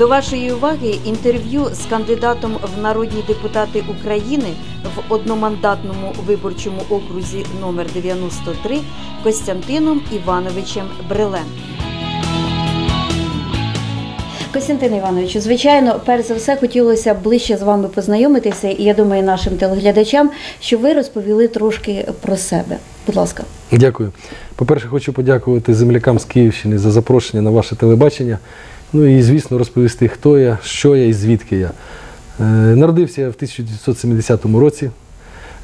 До вашої уваги інтерв'ю з кандидатом в народні депутати України в одномандатному виборчому окрузі номер 93 Костянтином Івановичем Брилем. Костянтин Івановичу, звичайно, перш за все хотілося ближче з вами познайомитися, і я думаю, нашим телеглядачам, щоб ви розповіли трошки про себе. Будь ласка. Дякую. По-перше, хочу подякувати землякам з Київщини за запрошення на ваше телебачення. Ну і, звісно, розповісти, хто я, що я і звідки я. Е, Народився я в 1970 році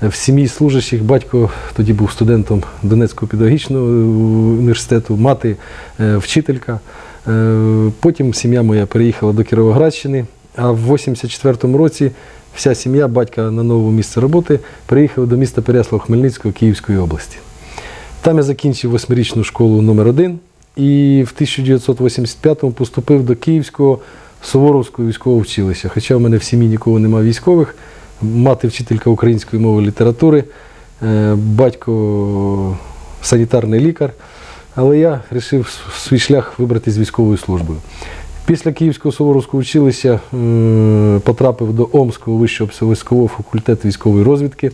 в сім'ї служащих. Батько тоді був студентом Донецького педагогічного університету, мати е, вчителька. Е, Потім сім'я моя переїхала до Кіровоградщини, а в 84-му році вся сім'я, батька на новому місце роботи, приїхала до міста Переяслав Хмельницького Київської області. Там я закінчив восьмирічну школу номер 1 і в 1985-му поступив до Київського Суворовського військового училища. Хоча в мене в сім'ї нікого немає військових, мати вчителька української мови і літератури, е, батько санітарний лікар. Але я вирішив свій шлях вибрати з військовою службою. Після Київського Суворовського училища е, потрапив до Омського вищого військового факультету військової розвідки.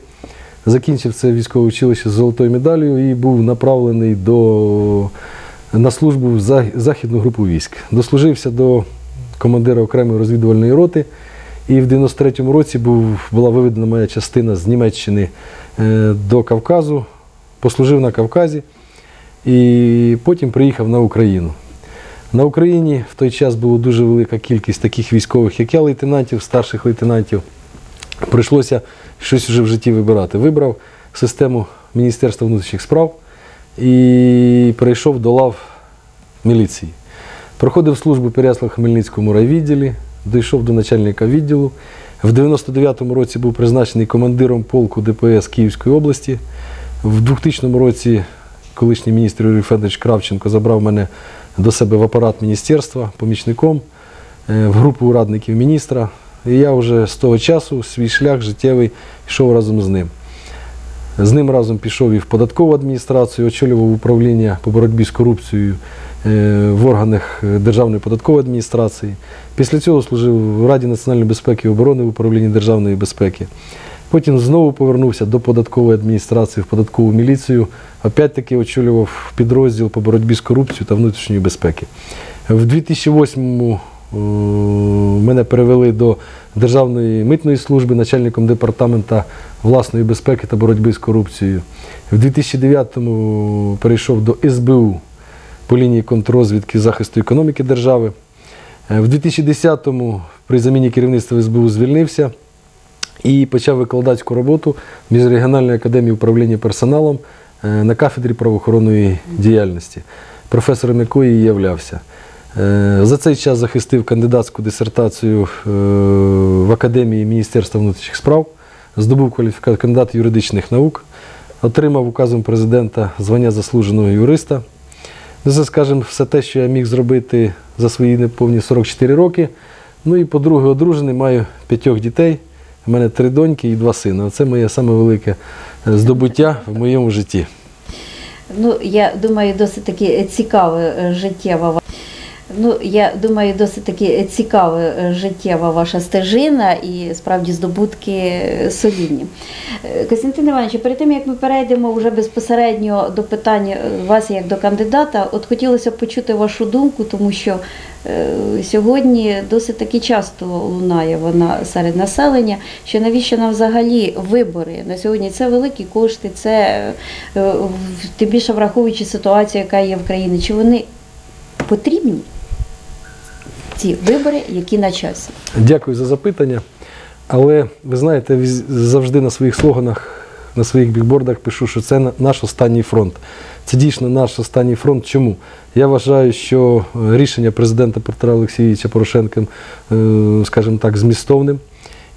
Закінчив це військове училище з золотою медаллю і був направлений до, на службу в Західну групу військ. Дослужився до командира окремої розвідувальної роти. І в 93-му році був, була виведена моя частина з Німеччини е, до Кавказу, послужив на Кавказі і потім приїхав на Україну. На Україні в той час була дуже велика кількість таких військових, як я, лейтенантів, старших лейтенантів. Прийшлося щось вже в житті вибирати. Вибрав систему Міністерства внутрішніх справ і перейшов до лав міліції. Проходив службу в Переяслав-Хмельницькому райвідділі, дійшов до начальника відділу. В 99-му році був призначений командиром полку ДПС Київської області. В 2000 році колишній міністр Юрій Федорович Кравченко забрав мене до себе в апарат міністерства помічником е, в групу радників міністра. І я вже з того часу свій шлях життєвий йшов разом з ним. З ним разом пішов і в податкову адміністрацію, очолював управління по боротьбі з корупцією е, в органах е, Державної податкової адміністрації. Після цього служив в Раді національної безпеки і оборони в управлінні державної безпеки. Потім знову повернувся до податкової адміністрації в податкову міліцію. Опять-таки очолював підрозділ по боротьбі з корупцією та внутрішньої безпеки. В 2008-му е, мене перевели до Державної митної служби начальником департамента власної безпеки та боротьби з корупцією. В 2009-му перейшов до СБУ по лінії контррозвідки захисту економіки держави. Е, В 2010-му при заміні керівництва СБУ звільнився і почав викладацьку роботу в Міжрегіональній академії управління персоналом е, на кафедрі правоохоронної діяльності, професором якої являвся. Е, За цей час захистив кандидатську дисертацію е, в Академії Міністерства внутрішніх справ, здобув кваліфікацію кандидат юридичних наук, отримав указом президента звання заслуженого юриста. Ну, Це, скажімо, все те, що я міг зробити за свої неповні 44 роки. Ну і, по-друге, одружений, маю п'ятьох дітей. У мене три доньки і два сини. Це моє саме велике е, здобуття в моєму житті. Ну, я думаю, досить таки цікава е, життєва. ва- Ну, я думаю, досить таки цікава е, життєва ваша стежина і справді здобутки е, солідні. Е, Костянтин Іванович, перед тим як ми перейдемо вже безпосередньо до питання е, вас як до кандидата, от хотілося б почути вашу думку, тому що сьогодні досить таки часто лунає вона серед населення, що навіщо нам взагалі вибори на сьогодні? Це великі кошти, це тим більше враховуючи ситуацію, яка є в країні. Чи вони потрібні? Ці вибори, які на часі. Дякую за запитання. Але ви знаєте, завжди на своїх слоганах, на своїх бікбордах пишу, що це наш останній фронт. Це дійсно наш останній фронт. Чому? Я вважаю, що е, рішення президента Петра Олексійовича Порошенка, е, скажімо так, змістовним.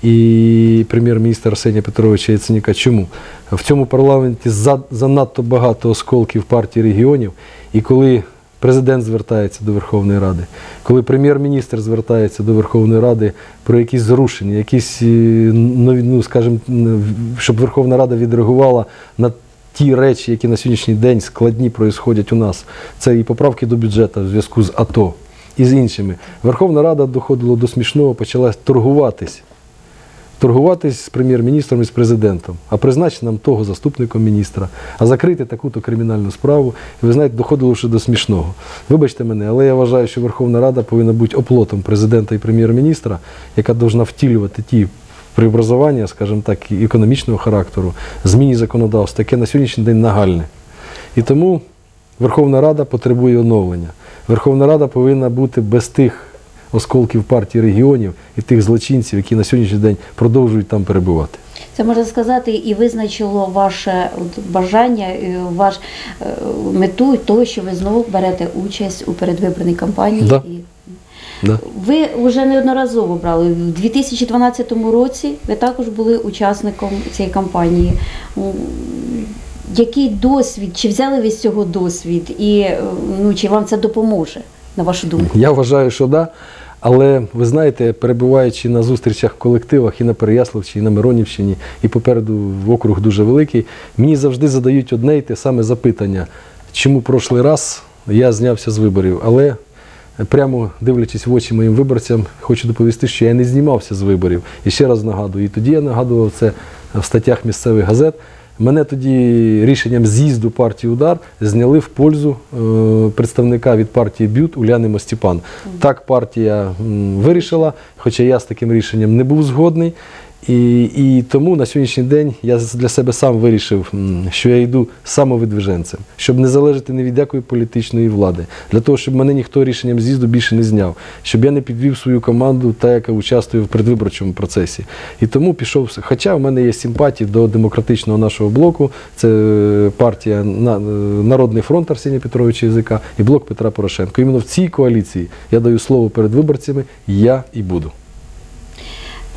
І прем'єр-міністр Арсенія Петровича Яценюка. Чому? В цьому парламенті занадто багато осколків партій регіонів, і коли президент звертається до Верховної Ради, коли прем'єр-міністр звертається до Верховної Ради про якісь зрушення, якісь е, ну, скажімо, щоб Верховна Рада відреагувала на ті речі, які на сьогоднішній день складні проїсходять у нас. Це і поправки до бюджету в зв'язку з АТО. і з іншими. Верховна Рада доходила до смішного, почала торгуватись. Торгуватись з прем'єр-міністром і з президентом, а призначити нам того заступником міністра, а закрити таку-то кримінальну справу. І ви знаєте, доходило вже до смішного. Вибачте мене, але я вважаю, що Верховна Рада повинна бути оплотом президента і прем'єр-міністра, яка повинна втілювати ті преобразування, скажімо так, економічного характеру, зміні законодавства, яке на сьогоднішній день нагальне. І тому Верховна Рада потребує оновлення. Верховна Рада повинна бути без тих осколків партії регіонів і тих злочинців, які на сьогоднішній день продовжують там перебувати. Це можна сказати, і визначило ваше бажання, і ваш е, мету того, що ви знову берете участь у передвиборній кампанії. Да. І Да? ви вже неодноразово брали. У 2012 році ви також були учасником цієї кампанії. Який досвід, чи взяли ви з цього досвід, і е, ну, чи вам це допоможе, на вашу думку? Я вважаю, що да. Але ви знаєте, перебуваючи на зустрічах в колективах і на Переяславщині, і на Миронівщині, і попереду в округ дуже великий, мені завжди задають одне й те саме запитання, чому прошлий раз я знявся з виборів. Але прямо дивлячись в очі моїм виборцям, хочу доповісти, що я не знімався з виборів. І ще раз нагадую, і тоді я нагадував це в статтях місцевих газет. Мене тоді рішенням з'їзду партії Удар зняли в пользу е, представника від партії Бют Уляни Мостіпан. Так партія вирішила, хоча я з таким рішенням не був згодний. І, і тому на сьогоднішній день я для себе сам вирішив, що я йду самовидвиженцем, щоб не залежати ні від якої політичної влади, для того, щоб мене ніхто рішенням з'їзду більше не зняв, щоб я не підвів свою команду, та яка участвує в передвиборчому процесі. І тому пішов. Хоча в мене є симпатії до демократичного нашого блоку, це е, партія «На- е, Народний фронт Арсенія Петровича Язика і блок Петра Порошенка. Іменно в цій коаліції я даю слово перед виборцями, я і буду.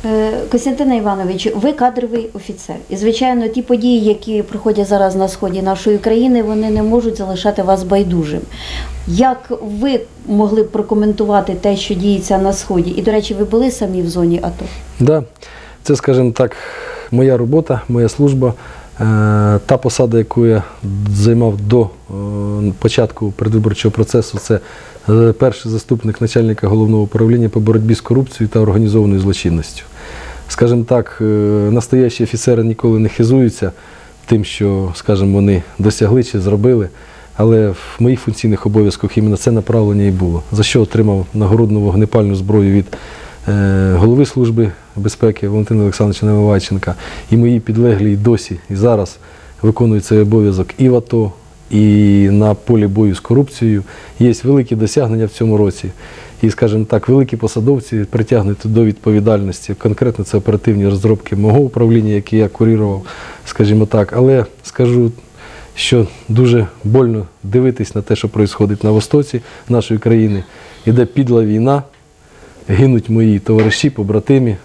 Е, Костянтине Івановичу, ви кадровий офіцер. І, звичайно, ті події, які проходять зараз на сході нашої країни, вони не можуть залишати вас байдужим. Як ви могли б прокоментувати те, що діється на сході? І, до речі, ви були самі в зоні АТО? Да, це, скажімо так, моя робота, моя служба. Е, Та посада, яку я займав до е, початку передвиборчого процесу, це е, перший заступник начальника головного управління по боротьбі з корупцією та організованою злочинністю. Скажімо так, настоящі офіцери ніколи не хизуються тим, що, скажімо, вони досягли чи зробили. Але в моїх функційних обов'язках іменно це направлення і було. За що отримав нагородну вогнепальну зброю від голови Служби безпеки Валентина Олександровича Наливайченка. І мої підлеглі досі, і зараз виконують цей обов'язок і в АТО, і на полі бою з корупцією. Є великі досягнення в цьому році. І, скажімо так, великі посадовці притягнуті до відповідальності. Конкретно це оперативні розробки мого управління, які я курував, скажімо так. Але скажу що дуже больно дивитись на те, що відбувається на востоці нашої країни. Іде підла війна, гинуть мої товариші, побратимі.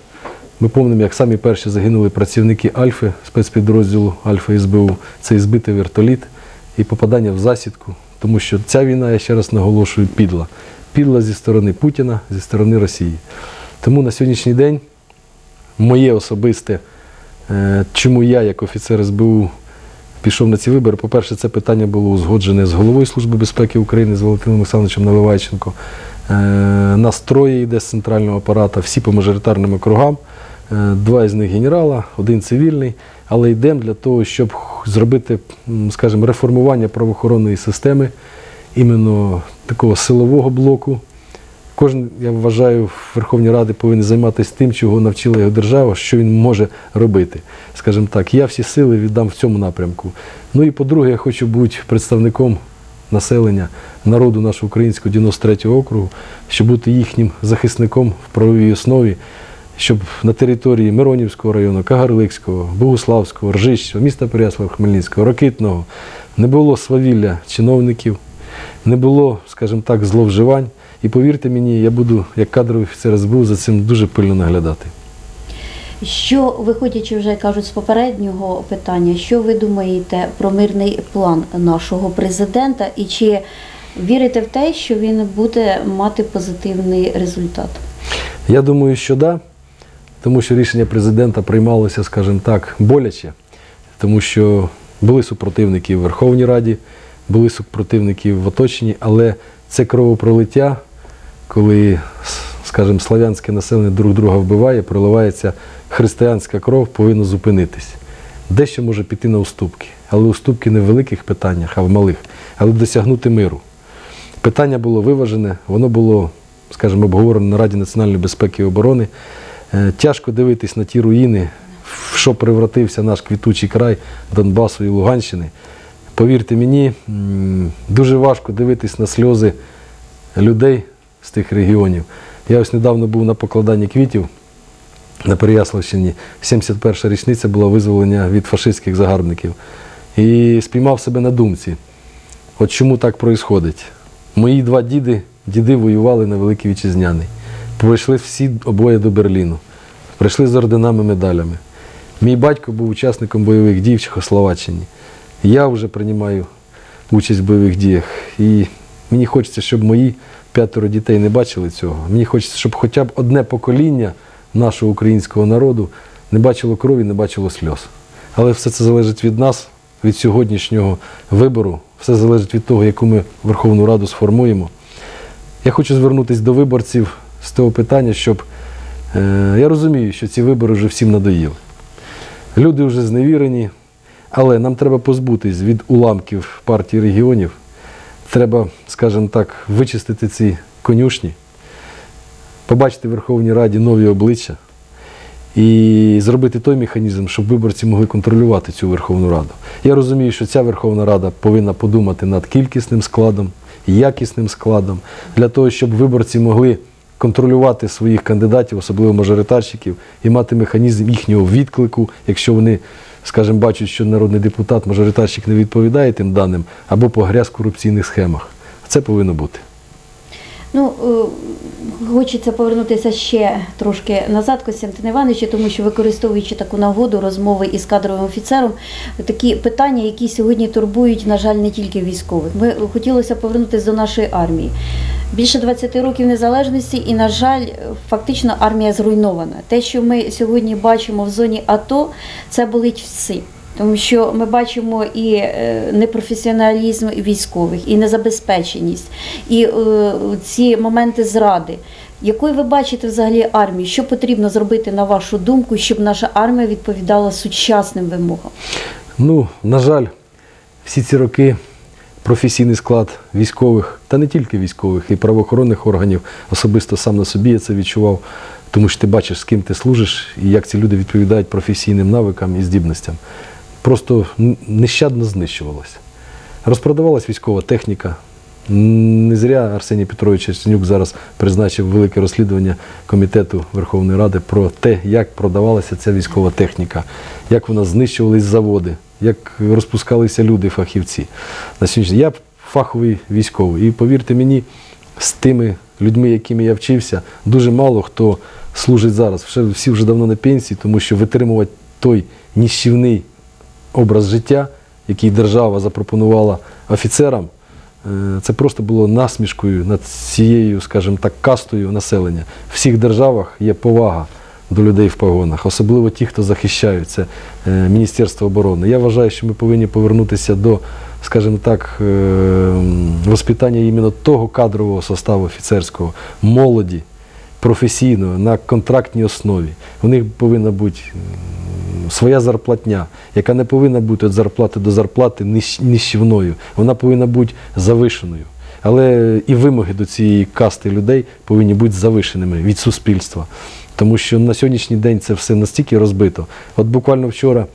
Ми пам'ятаємо, як самі перші загинули працівники Альфи, спецпідрозділу Альфа СБУ. Це збитий вертоліт і попадання в засідку. Тому що ця війна, я ще раз наголошую, підла. Підла зі сторони Путіна, зі сторони Росії. Тому на сьогоднішній день моє особисте, е, чому я, як офіцер СБУ, пішов на ці вибори. По-перше, це питання було узгоджене з головою Служби безпеки України, з Валентином Олександровичем Наливайченко. Е, Нас троє йде з центрального апарата, всі по мажоритарним округам. Е, Два із них генерала, один цивільний. Але йдемо для того, щоб зробити, скажімо, реформування правоохоронної системи, іменно такого силового блоку. Кожен, я вважаю, в Верховній Раді повинен займатися тим, чого навчила його держава, що він може робити. Скажімо так, я всі сили віддам в цьому напрямку. Ну і по-друге, я хочу бути представником населення, народу нашого українського 93-го округу, щоб бути їхнім захисником в правовій основі, щоб на території Миронівського району, Кагарлицького, Богуславського, Ржищева, міста Переяслав Хмельницького, Ракитного не було свавілля чиновників, не було, скажімо так, зловживань. І повірте мені, я буду як кадровий офіцер СБУ за цим дуже пильно наглядати. Що, виходячи вже кажуть з попереднього питання, що ви думаєте про мирний план нашого президента і чи вірите в те, що він буде мати позитивний результат? Я думаю, що да, тому що рішення президента приймалося, скажімо так, боляче, тому що були супротивники в Верховній Раді, були супротивники в оточенні, але це кровопролиття коли, скажімо, славянське населення друг друга вбиває, проливається християнська кров, повинно зупинитись. Дещо може піти на уступки, але уступки не в великих питаннях, а в малих, але досягнути миру. Питання було виважене, воно було, скажімо, обговорено на Раді національної безпеки і оборони. Е, Тяжко дивитись на ті руїни, в що превратився наш квітучий край Донбасу і Луганщини. Повірте мені, дуже важко дивитись на сльози людей з тих регіонів. Я ось недавно був на покладанні квітів на Переяславщині. 71-ша річниця була визволення від фашистських загарбників. І спіймав себе на думці. От чому так відбувається? Мої два діди, діди воювали на Великій Вітчизняний. Пройшли всі обоє до Берліну. Прийшли з орденами, медалями. Мій батько був учасником бойових дій в Чехословаччині. Я вже приймаю участь в бойових діях. І мені хочеться, щоб мої п'ятеро дітей не бачили цього. Мені хочеться, щоб хоча б одне покоління нашого українського народу не бачило крові, не бачило сльоз. Але все це залежить від нас, від сьогоднішнього вибору. Все залежить від того, яку ми Верховну Раду сформуємо. Я хочу звернутися до виборців з того питання, щоб е, я розумію, що ці вибори вже всім надоїли. Люди вже зневірені, але нам треба позбутись від уламків партії регіонів. Треба, скажімо так, вичистити ці конюшні, побачити в Верховній Раді нові обличчя і зробити той механізм, щоб виборці могли контролювати цю Верховну Раду. Я розумію, що ця Верховна Рада повинна подумати над кількісним складом, якісним складом, для того, щоб виборці могли контролювати своїх кандидатів, особливо мажоритарщиків, і мати механізм їхнього відклику, якщо вони, скажімо, бачать, що народний депутат, мажоритарщик не відповідає тим даним, або погряз в корупційних схемах. Це повинно бути. Ну, е, хочеться повернутися ще трошки назад, Костянтин Іванович, тому що використовуючи таку нагоду розмови із кадровим офіцером, такі питання, які сьогодні турбують, на жаль, не тільки військових. Ми хотілося повернутися до нашої армії. Більше 20 років незалежності, і, на жаль, фактично армія зруйнована. Те, що ми сьогодні бачимо в зоні АТО, це болить всі. Тому що ми бачимо і е, непрофесіоналізм військових, і незабезпеченість, і е, ці моменти зради. Якою ви бачите взагалі армію? Що потрібно зробити на вашу думку, щоб наша армія відповідала сучасним вимогам? Ну, на жаль, всі ці роки професійний склад військових, та не тільки військових, і правоохоронних органів, особисто сам на собі я це відчував, тому що ти бачиш, з ким ти служиш і як ці люди відповідають професійним навикам і здібностям. Просто нещадно знищувалося. Розпродавалась військова техніка. Не зря Арсеній Петрович Яценюк зараз призначив велике розслідування комітету Верховної Ради про те, як продавалася ця військова техніка, як вона знищувались заводи, як розпускалися люди, фахівці. На сьогодні я фаховий військовий. І повірте мені, з тими людьми, якими я вчився, дуже мало хто служить зараз. Всі вже давно на пенсії, тому що витримувати той ніщівний образ життя, який держава запропонувала офіцерам, е, це просто було насмішкою над цією, скажімо так, кастою населення. В всіх державах є повага до людей в погонах, особливо ті, хто захищають це е, Міністерство оборони. Я вважаю, що ми повинні повернутися до, скажімо так, е, воспитання іменно того кадрового составу офіцерського, молоді, професійного, на контрактній основі. У них повинна бути своя зарплатня, яка не повинна бути від зарплати до зарплати нищ- нищівною. Вона повинна бути завишеною. Але і вимоги до цієї касти людей повинні бути завишеними від суспільства. Тому що на сьогоднішній день це все настільки розбито. От буквально вчора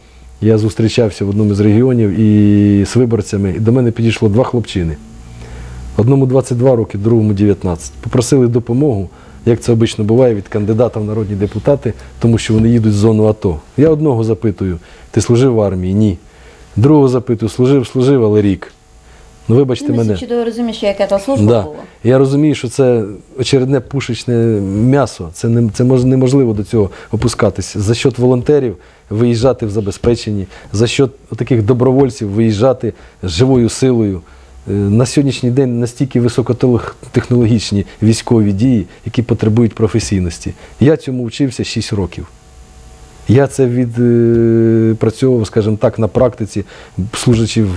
я зустрічався в одному з регіонів і з виборцями, і до мене підійшло два хлопчини. Одному 22 роки, другому 19. Попросили допомогу, як це обично буває, від кандидата в народні депутати, тому що вони їдуть в зону АТО. Я одного запитую: ти служив в армії? Ні. Другого запитую, служив, служив, але рік. Ну, вибачте Ну, мене. ми чудово розуміємо, що яка та служба Да. була. Я розумію, що це очередне пушечне м'ясо. Це, не, це мож- неможливо до цього опускатись. За счет волонтерів виїжджати в забезпеченні, за счет таких добровольців виїжджати з живою силою. Е, На сьогоднішній день настільки високотехнологічні військові дії, які потребують професійності. Я цьому вчився 6 років. Я це відпрацьовував, скажімо так, на практиці, служачи в,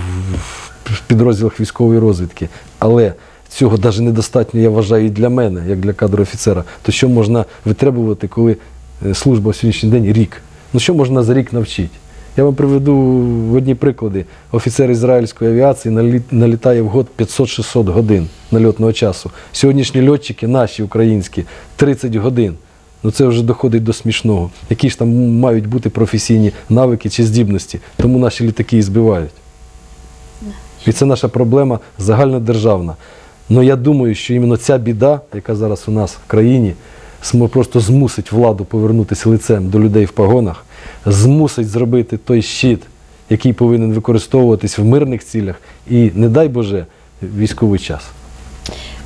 в підрозділах військової розвідки. Але цього навіть недостатньо, я вважаю, і для мене, як для кадру офіцера, то що можна витребувати, коли е, служба в сьогоднішній день рік? Ну що можна за рік навчити? Я вам приведу в одні приклади. Офіцер ізраїльської авіації налітає в год 500-600 годин нальотного часу. Сьогоднішні льотчики, наші українські, 30 годин. Ну це вже доходить до смішного. Які ж там мають бути професійні навики чи здібності, тому наші літаки і збивають. І це наша проблема загальнодержавна. Ну я думаю, що іменно ця біда, яка зараз у нас в країні, просто змусить владу повернутися лицем до людей в погонах, змусить зробити той щит, який повинен використовуватись в мирних цілях, і, не дай Боже, військовий час.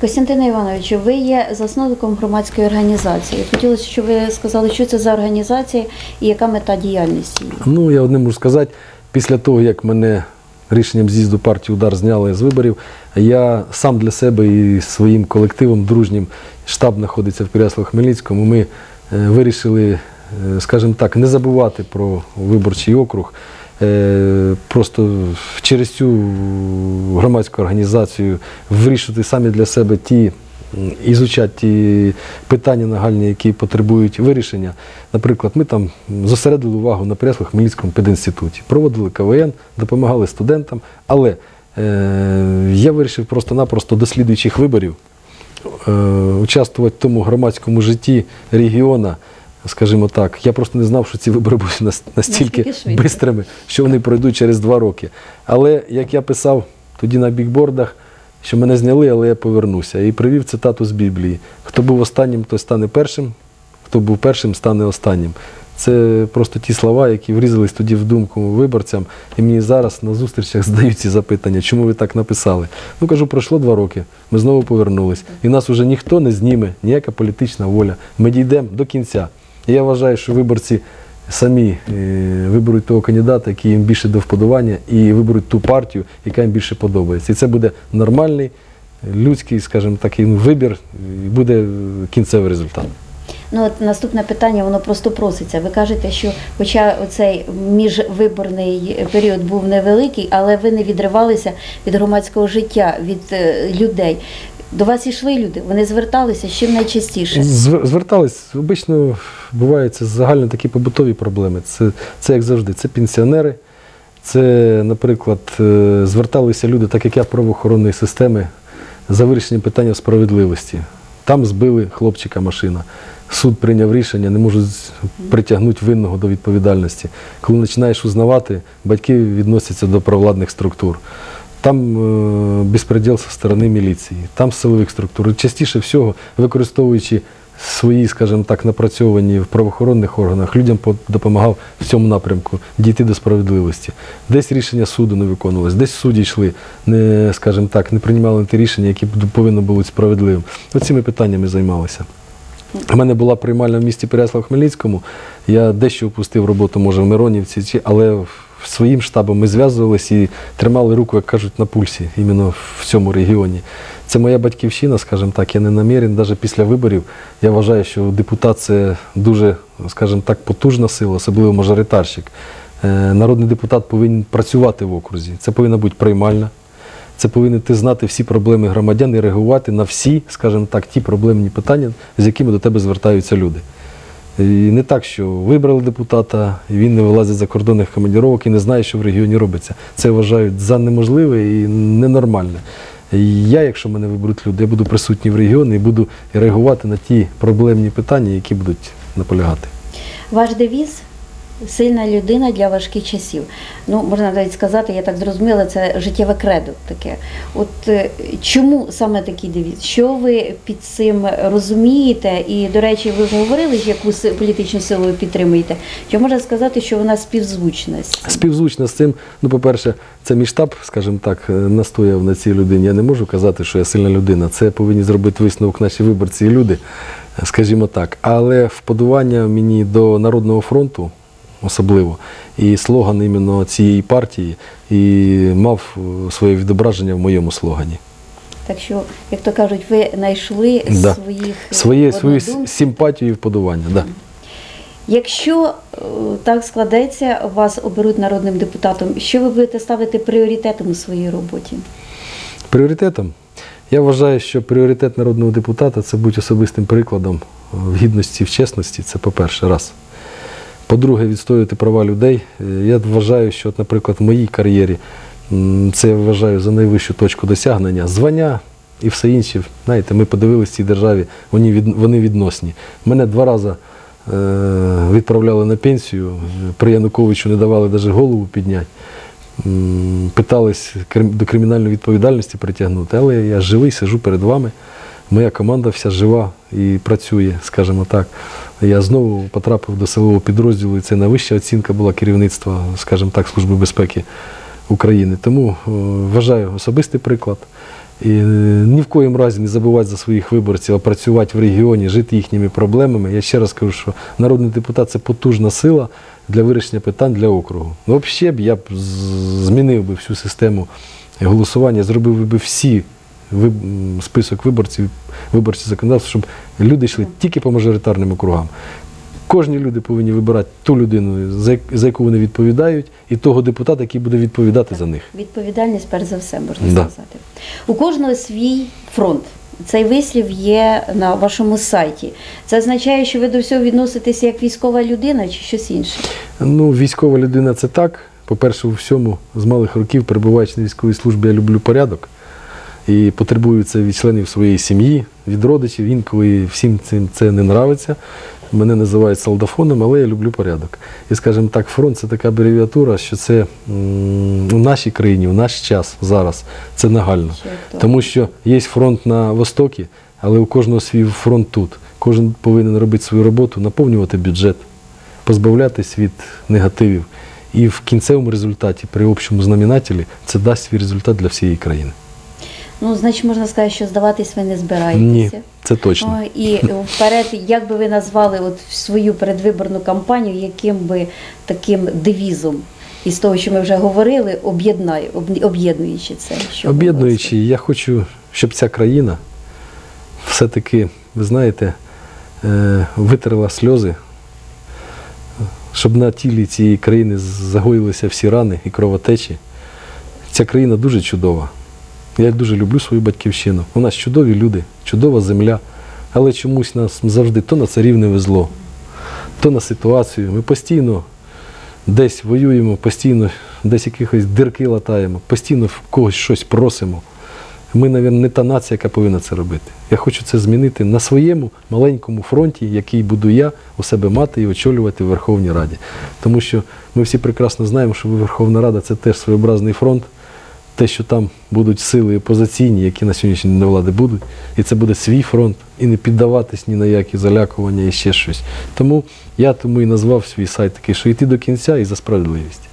Костянтине Івановичу, ви є засновником громадської організації. Хотілося, щоб ви сказали, що це за організація і яка мета діяльності. Ну, я одним можу сказати, після того, як мене рішенням з'їзду партії удар зняли з виборів, я сам для себе і своїм колективом дружнім штаб знаходиться в Переяслав-Хмельницькому. Ми е, вирішили, е, скажімо так, не забувати про виборчий округ. Е, Просто через цю громадську організацію вирішити самі для себе ті ізучати ті питання нагальні, які потребують вирішення. Наприклад, ми там зосередили увагу на Переяслав Хмельницькому пединституті, проводили КВН, допомагали студентам, але е, я вирішив просто-напросто до слідуючих виборів е, участвувати в тому громадському житті регіона. Скажімо так, я просто не знав, що ці вибори будуть настільки Настільки бистрими, що вони пройдуть через два роки. Але як я писав тоді на бікбордах, що мене зняли, але я повернуся. І привів цитату з Біблії: хто був останнім, той стане першим, хто був першим, стане останнім. Це просто ті слова, які врізались тоді в думку виборцям, і мені зараз на зустрічах задають ці запитання, чому ви так написали. Ну кажу, пройшло два роки, ми знову повернулись. І нас уже ніхто не зніме, ніяка політична воля. Ми дійдемо до кінця. І я вважаю, що виборці самі е, виберуть того кандидата, який їм більше до вподобання, і виберуть ту партію, яка їм більше подобається. І це буде нормальний, людський, скажімо так, вибір, і буде кінцевий результат. Ну от наступне питання, воно просто проситься. Ви кажете, що хоча оцей міжвиборний період був невеликий, але ви не відривалися від громадського життя, від е, людей. До вас йшли люди, вони зверталися з чим найчастіше. Звертались, обично бувають це загально такі побутові проблеми. Це, це як завжди, це пенсіонери, це, наприклад, е, зверталися люди, так як я правоохоронної системи, за вирішення питання справедливості. Там збили хлопчика машина. Суд прийняв рішення, не можуть притягнути винного до відповідальності. Коли починаєш узнавати, батьки відносяться до провладних структур. Там е, безпреділ зі сторони міліції, там силових структур. Частіше всього, використовуючи свої, скажімо так, напрацьовані в правоохоронних органах, людям допомагав в цьому напрямку дійти до справедливості. Десь рішення суду не виконувалось, десь судді йшли, не, скажімо так, не приймали ті рішення, які повинні бути справедливим. Оціми питаннями займалися. У мене була приймальна в місті Переяслав-Хмельницькому. Я дещо опустив роботу, може, в Миронівці, але своїм штабом ми зв'язувалися і тримали руку, як кажуть, на пульсі, іменно в цьому регіоні. Це моя батьківщина, скажімо так, я не намірен. Навіть після виборів я вважаю, що депутат це дуже, скажімо так, потужна сила, особливо мажоритарщик. Е, Народний депутат повинен працювати в окрузі. Це повинна бути приймальна. Це повинен ти знати всі проблеми громадян і реагувати на всі, скажімо так, ті проблемні питання, з якими до тебе звертаються люди. І не так, що вибрали депутата, і він не вилазить за кордонних командіровок і не знає, що в регіоні робиться. Це вважають за неможливе і ненормальне. Я, якщо мене виберуть люди, я буду присутній в регіоні і буду реагувати на ті проблемні питання, які будуть наполягати. Ваш девіз сильна людина для важких часів. Ну, можна навіть сказати, я так зрозуміла, це життєве кредо таке. От е, чому саме такий девіз? Що ви під цим розумієте? І, до речі, ви говорили, яку політичну силу ви підтримуєте. Чи можна сказати, що вона співзвучна? Співзвучно з цим, ну, по-перше, це мій штаб, скажімо так, е, настояв на цій людині. Я не можу казати, що я сильна людина. Це повинні зробити висновок наші виборці і люди, е, скажімо так. Але вподобання мені до Народного фронту особливо, і слоган іменно цієї партії і мав е, своє відображення в моєму слогані. Так що, як то кажуть, ви знайшли Да. своїх е, Своє, свою симпатію і вподобання. Да. Якщо е, так складеться, вас оберуть народним депутатом, що ви будете ставити пріоритетом у своїй роботі? Пріоритетом Я вважаю, що пріоритет народного депутата це бути особистим прикладом в гідності, в чесності. Це по-перше, раз. По-друге, відстоювати права людей. Е, Я вважаю, що, наприклад, в моїй кар'єрі це я вважаю за найвищу точку досягнення. Звання і все інше. Знаєте, ми подивилися цій державі, вони, від, вони відносні. Мене два рази е, відправляли на пенсію. При Януковичу не давали навіть голову підняти. Питались до кримінальної відповідальності притягнути, але я живий, сижу перед вами. Моя команда вся жива і працює, скажімо так. Я знову потрапив до силового підрозділу, і це найвища оцінка була керівництва, скажімо так, Служби безпеки України. Тому е, вважаю особистий приклад. І е, ні в коїм разі не забувати за своїх виборців, а працювати в регіоні, жити їхніми проблемами. Я ще раз кажу, що народний депутат це потужна сила для вирішення питань для округу. Ну, Взагалі б я б змінив би всю систему голосування, зробив би всі список виборців, виборці законодавства, щоб люди йшли тільки по мажоритарним округам. Кожні люди повинні вибирати ту людину, за як- за яку вони відповідають, і того депутата, який буде відповідати за них. Відповідальність, перш за все, можна Да. сказати. У кожного свій фронт. Цей вислів є на вашому сайті. Це означає, що ви до всього відноситеся як військова людина чи щось інше? Ну, військова людина це так. По-перше, у всьому з малих років, перебуваючи на військовій службі, я люблю порядок і потребую це від членів своєї сім'ї, від родичів. Інколи всім цим це не нравиться. Мене називають солдафоном, але я люблю порядок. І, скажімо так, фронт це така абревіатура, що це у нашій країні, у наш час зараз це нагально. Тому що є фронт на Востокі, але у кожного свій фронт тут. Кожен повинен робити свою роботу, наповнювати бюджет, позбавлятись від негативів. І в кінцевому результаті, при общому знаменателі, це дасть свій результат для всієї країни. Ну, значить, можна сказати, що здаватись ви не збираєтеся. Ні, це точно. О, І вперед, як би ви назвали от свою передвиборну кампанію, яким би таким девізом із того, що ми вже говорили, об'єднуючи це? що? Об'єднуючи, я хочу, щоб ця країна все-таки, ви знаєте, е, витерла сльози, щоб на тілі цієї країни загоїлися всі рани і кровотечі. Ця країна дуже чудова. Я дуже люблю свою батьківщину. У нас чудові люди, чудова земля, але чомусь нас завжди то на царів не везло, то на ситуацію. Ми постійно десь воюємо, постійно десь якихось дирки латаємо, постійно в когось щось просимо. Ми, мабуть, не та нація, яка повинна це робити. Я хочу це змінити на своєму маленькому фронті, який буду я у себе мати і очолювати в Верховній Раді. Тому що ми всі прекрасно знаємо, що Верховна Рада це теж своєобразний фронт. Те, що там будуть сили опозиційні, які на сьогоднішній день до влади будуть, і це буде свій фронт, і не піддаватись ні на які залякування і ще щось. Тому я тому і назвав свій сайт такий, що йти до кінця і за справедливість.